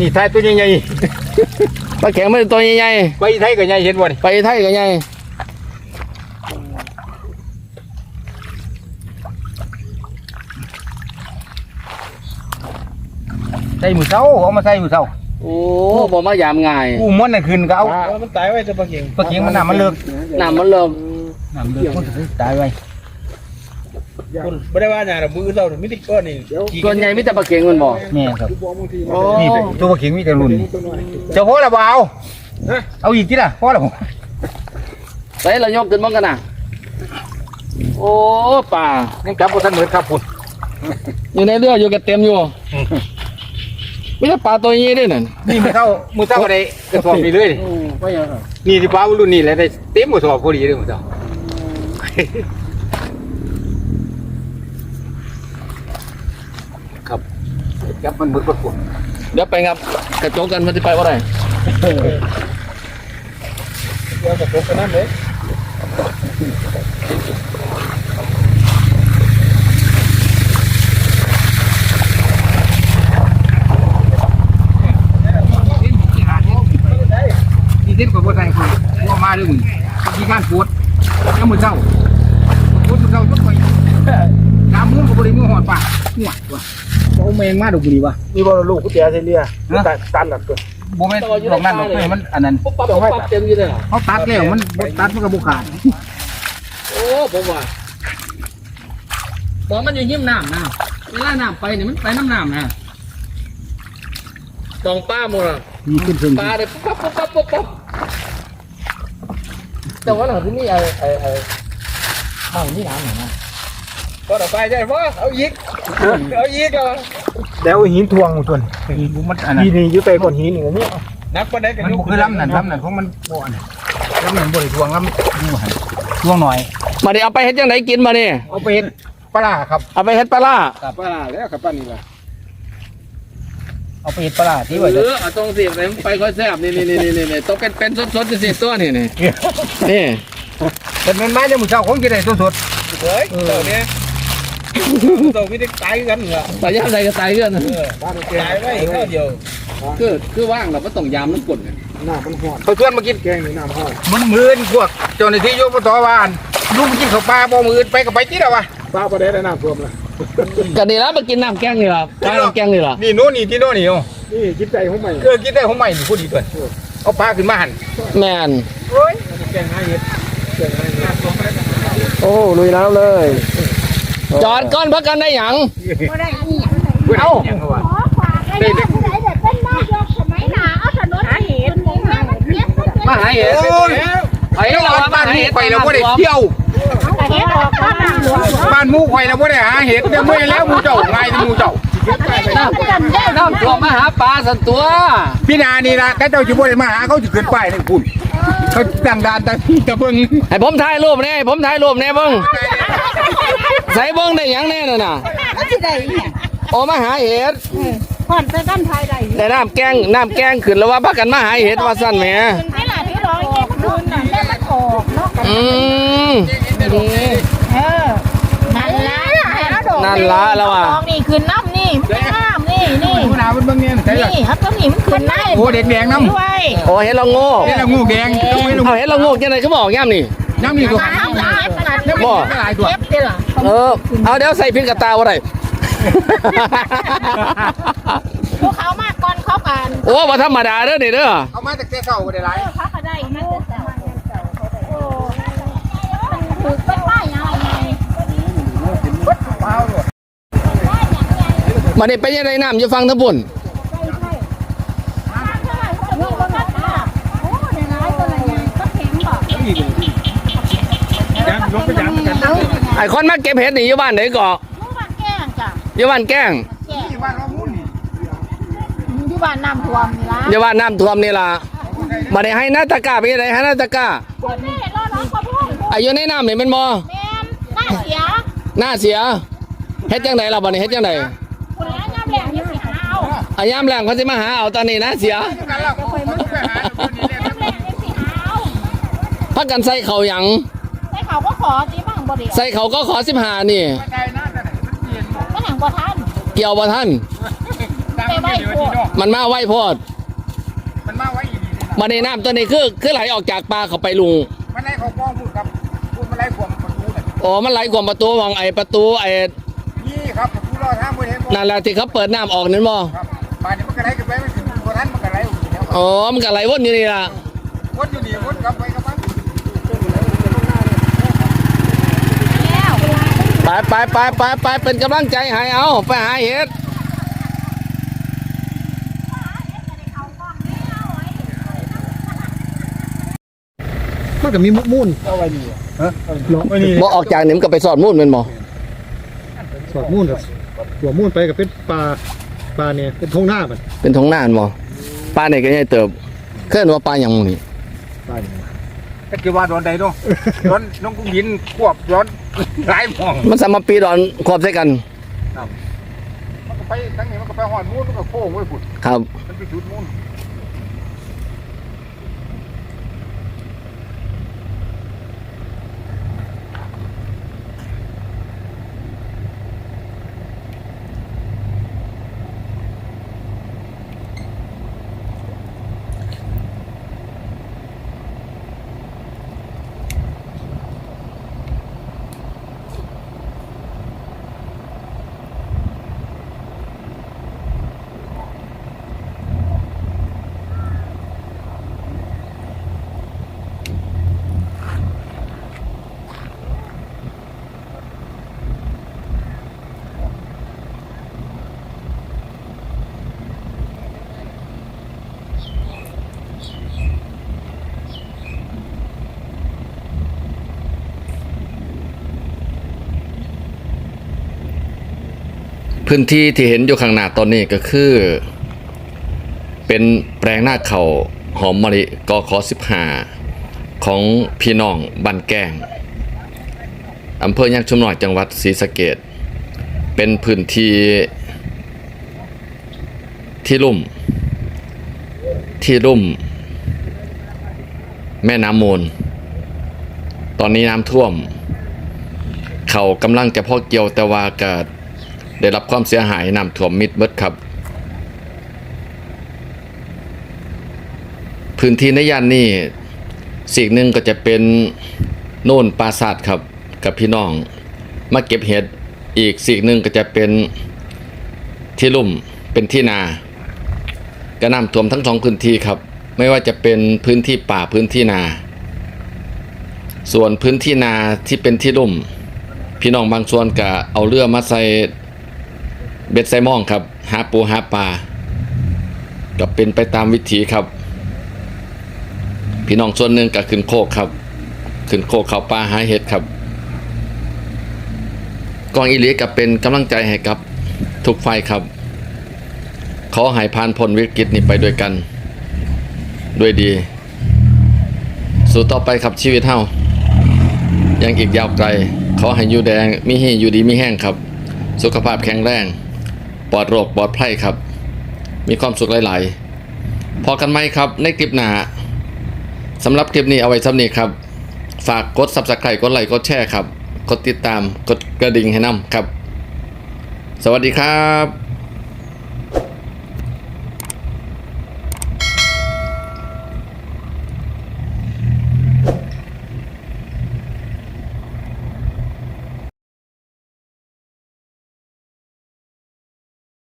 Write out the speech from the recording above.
นี่ไทยตัวใหญ่ปลาแข็งมันตัวใหญ่ๆไปไทยก็ใหญ่เห็นบ่นี่ๆไปไทยก็ใหญ่ใส่มือเช้าเอามาใส่มือเช้าโอ้บ่มายามง่ายกูม้วนน่ะขึ้นก็เอามันตายไว้จะปลาเก่งปลาเข็งมันน่ะมันเลิกน้ำมันเริ่มน้ำเลิกมันก็ตายไว้ ไม่ได้ว่าอย่างมือเราไม่ติดก้อนนี่ส่วนใหญ่มีแต่ปลาเข็งมันบ่แม่ครับโอ้นี่เป็นตัวปลาเข็งมีแต่รุ่นนี่เจ้าพ่อละบ่เอาเอาอีกทีละพ่อละบ่ใส่เรายกขึ้นบ้างกันน่ะโอ้ป่ายังจับบ่ทันเหมือนครับพุ่นอยู่ในเรืออยู่กันเต็มอยู่ไม่ใช่ปลาตัวนี้ด้วยนั่นนี่มือเช้ามือเช้าก็ได้กระสอบนี่เลยนี่ที่ปลารุ่นนี้แหละได้เต็มกระสอบพอดีเลยมือเช้าครับ จับมันมือประกวดเดี๋ยวไปงับกระจกกันมันจะไปว่าไรเดี๋ยวกับพวกนั้นเลยนี่เส้นกว่าบ่ใส่คนว่ามาด้วยมึงมีการปวดแล้วมือเช้าปวดมือเช้าทุกคนน้ หัวว่ะเอาแมงมาดอกบุรีวะมีบอลลูกกุญแจเซเลียตัดตันหลักตัวบ่แม่นตรงนั้นดอกเลยมันอันนั้นปุ๊บปั๊บปุ๊บปั๊บเต็มอยู่เลยเหรอเขาตัดแล้วมันบ่ตัดมันก็บ่ขาดโอ้ผมว่าบอกมันอยู่หิมน้ำนะเวลาน้ำไปเนี่ยมันไปน้ำน้ำนะตองป้าหมดอะมีขึ้นเพิ่งปลาเลยปุ๊บปั๊บปุ๊บปั๊บปุ๊บปั๊บแต่ว่าหลังที่นี่ไอ้ไอ้ไอ้ข้าวนี่น้ำหน่อยนะ ก็ต่อไปใช่ปะเอาอีกเอาอีกอะแล้วหินทวงส่วนมันอันนั้นทีนี้อยู่ใต้ก้อนหินอย่างนี้นักปลาได้กันมันบ่คือลำนั่นลำนั่นของมันบ่อันนั้นลำนั่นบ่ได้ทวงลำดูหันทวงหน่อยมาเดี๋ยวเอาไปเฮ็ดยังไงกินมาเนี่ยเอาไปเฮ็ดปลาร้าครับเอาไปเฮ็ดปลาล่าปลาแล้วกับปลานี่ละเอาไปเฮ็ดปลาร้าที่เอว่าจะอเอาตรงสิไปไปค่อยแซ่บนี่นี่นี่นี่นี่ต้องเป็นเป็นสดๆสิตัวนี่นี่นี่เป็นแม่นไม้เดี๋ยวมื้อเช้าคงสิได้สดเฮ้ยตัวเนี้ย ตัวไม่ได้ตายกันเหรอปลาย่างใดก็ตายเกินนะตายไว้ข้าวเดียวคือคือว่างเราก็ต้องยามน้ำกดเนี่ยหน้ามันหอดๆเขาชวนมากินแกงนี่น้ำหอดมันมื้อนพวกเจ้าหน้าที่ยกตว่าอันลูกมันกินข้าวปลาบ่มื้อนไปก็ไปติดแล้ววะปลาปลาได้น้ำท่วมละกันนี่ละมากินน้ำแกงนี่ล่ะปลาน้ำแกงนี่ล่ะนี่โน่นนี่ที่โน่นนี่โอ้นี่จิตใจของใหม่เออกินได้ของใหม่นี่พูดดีด้วยเอาปลาขึ้นมาหั่นแมนโอ้ยแกงให้เห็ดแกงให้เห็ดโอ้ลุยน้ำเลย จอดก้อนพักกันได้หยังบ่ได้อีหยังเอ้าอย่างเขาว่าขอฝากให้ได้ผู้ใดได้เป็นนายกสมัยหน้าเอาถนนหาเหตุเลยนะมันเก็บมันเก็บมาหาเห็ดโอ้ยไอ้เราบ้านหมู่ข่อยเราบ่ได้เที่ยวเอาเก็บออกบ้านหลวงบ้านหมู่ข่อยเราบ่ได้หาเห็ดแต่เมื่อยแล้วหมู่เจ้าง่ายที่หมู่เจ้าน้ำน้ำท่วมมาหาปลาสันตัว พี่นานี่ล่ะแต่เจ้าสิบ่ได้มาหาเขาสิขึ้นป้ายนั่นพุ่น เขาตั้งด่านตั้งที่ตะเบิ่งให้ผมถ่ายรูปแน่ให้ผมถ่ายรูปแน่เบิ้งใส่เบิ้งได้หยังแน่น่ะน่ะก็สิได้เนี่ยโอ้มาหาเห็ดผ่อนไปกันภายใดแต่น้ำแกงน้ำแกงขึ้นแล้วว่าพักกันมาหาเห็ดว่าสั้นแหมเป็นที่หลานที่ร้อยเก็บคืนน่ะแม่มันออกเนาะอืมเออนั่นละดอกนั่นละแล้วอะ ดอกนี่คืนน้ำนี่มันน้ำ นี่นี่ผู้นาเพิ่นเบิ่งเนี่ยใช่ล่ะนี่ครับตัวนี้มันคืนได้โอ้เด็กแดงนำด้วยโอ้เห็ดเราโง่นี่ละงูแดงต้องไม่ลงเอาเห็ดเราโง่ยังไงก็บอกย่ำนี่น้ำนี่ก็น้ำลายขนาดนี้บ่หลายตัวเก็บเด้อล่ะเออเอาเดี๋ยวใส่พริกกระตาอะไรพวกเขามากก่อนเขากันโอ้บ่ธรรมดาเด้อนี่เด้อเอามาจากแต่เช้าบ่ได้หลาย เขาก็ได้มันจะแต่มันยังเก่าเขาได้โอ้มันถือเป็นป้ายอะไรไง มานี่ไปยังไงน้ำอยู่ฟังทั้งปุ่นไอ้คนมาเก็บเห็ดนี่อยู่บ้านไหนเกาะอยู่บ้านแก้งอยู่บ้านน้ำท่วมนี่ล่ะอยู่บ้านน้ำท่วมนี่ล่ะมาได้ให้หน้าตากาไปได้ให้หน้าตากาอายุในน้ำนี่มันบ่แม่หน้าเสียหน้าเสียเฮ็ดจังไดล่ะบัดนี้เฮ็ดจังได คนแล้วย่ำแหลงยังสิหา เอาอายามแรงเขาสิมาหาเอาตอนนี้นะเสียกันแล้วเขาไปหาคนนี้แหละย่ำแหลงยังสิหาเอาพักกันใส่เขาหยังใส่เขาก็ขอจีบ้างบ่เดียวใส่เขาก็ขอ15นี่ไม่ได้นะแต่ไหนมันเปลี่ยนก็หนังบ่ทันเกี่ยวบ่ท่านตั้งไม่ได้วันนี้เนาะมันมาไวโพดมันมาไว้อีกนี่บัดนี้น้ำตัวนี้คือคือไหลออกจากปลาเข้าไปลุงมันไล่เขาป้องพูดครับพูดมันไล่ขวมประตูเลยอ๋อมันไหลกว่าประตูมองไอ้ประตูไอ้นี่ครับประตูรอดทางบริเห็นบ่นั่นแหละที่เขาเปิดน้ำออกนั่นบ่ครับ ป่านนี้มันก็ไล่กันไปมันถึงบนนั้นมันก็ไล่อยู่แล้วอ๋อมันก็ไหลวนอยู่นี่ล่ะวนอยู่นี่วนกลับไปกลับมาแล้วไปไปไปไปไปเป็นกำลังใจให้เอาไปหาเห็ดมันก็มีมุกมุ่นเอาไว้นี่ฮะเนาะไว้นี่บ่ออกจากนี่มันก็ไปสอดมุ่นแมันบ่สอดมุ่นกับหัวมุ่นไปกับเป็นปลา ปลาเนี่ยเป็นทงหน้ามันเป็นทงหน้าแม่นบ่ปลาไหนก็ใหญ่เติบเคลื่อนว่าปลาหยังหมู่นี่ปลาเนี่ยก็คือว่าโดนใดเนาะโดนน้องกุ้งยินควบร้อนหลายหมองมันสามารถปีดอนครอบใส่กันมันก็ไปทั้งนี้มันก็ไปหอดมูนมันก็โค้งไว้พุ่นครับ มันไปจุดมูน พื้นที่ที่เห็นอยู่ข้างหน้าตอนนี้ก็คือ เป็นแปลงหน้าเขาหอมมะลิกอขอ15 ของพี่น้องบ้านแก้งอำเภอยักชุมน้อยจังหวัดศรีสะเกดเป็นพื้นที่ที่ลุ่ม ที่ลุ่ม แม่น้ำมูล ตอนนี้น้ำท่วม เขากำลังจะพ่อเกี่ยวแต่ว่าเกิด ได้รับความเสียหายน้ำท่วมมิดเบิดครับ พื้นที่ในย่านนี้สิ่งหนึ่งก็จะเป็นโน่นปราสาทครับกับพี่น้อง มาเก็บเห็ดอีกสิ่งหนึ่งก็จะเป็นที่ลุ่มเป็นที่นาก็น้ำท่วมทั้งสองพื้นที่ครับ ไม่ว่าจะเป็นพื้นที่ป่าพื้นที่นา ส่วนพื้นที่นาที่เป็นที่ลุ่ม พี่น้องบางส่วนก็เอาเรือมาใส่ เบ็ดไซมองครับหาปูหาปลาก็เป็นไปตามวิถีครับ พี่น้องส่วนหนึ่งก็ขึ้นโคกครับ ขึ้นโคกเขาปลาหาเห็ดครับกองอีหลีก็เป็นกำลังใจให้กับทุกฝ่ายครับขอให้ผ่านพ้นวิกฤตนี้ไปด้วยกัน ด้วยดี สู่ต่อไปครับชีวิตเฮายังอีกยาวไกลขอให้อยู่แดงมีให้อยู่ดีมีแห้งครับ สุขภาพแข็งแรง ปลอดโรคปลอดภัยครับ มีความสุขหลาย ๆ พอกันไหมครับในคลิปหน้าสำหรับคลิปนี้เอาไว้สำนี้ครับ ฝากกด subscribe กดไลค์กดแชร์ครับ กดติดตามกดกระดิ่งให้นำครับ สวัสดีครับ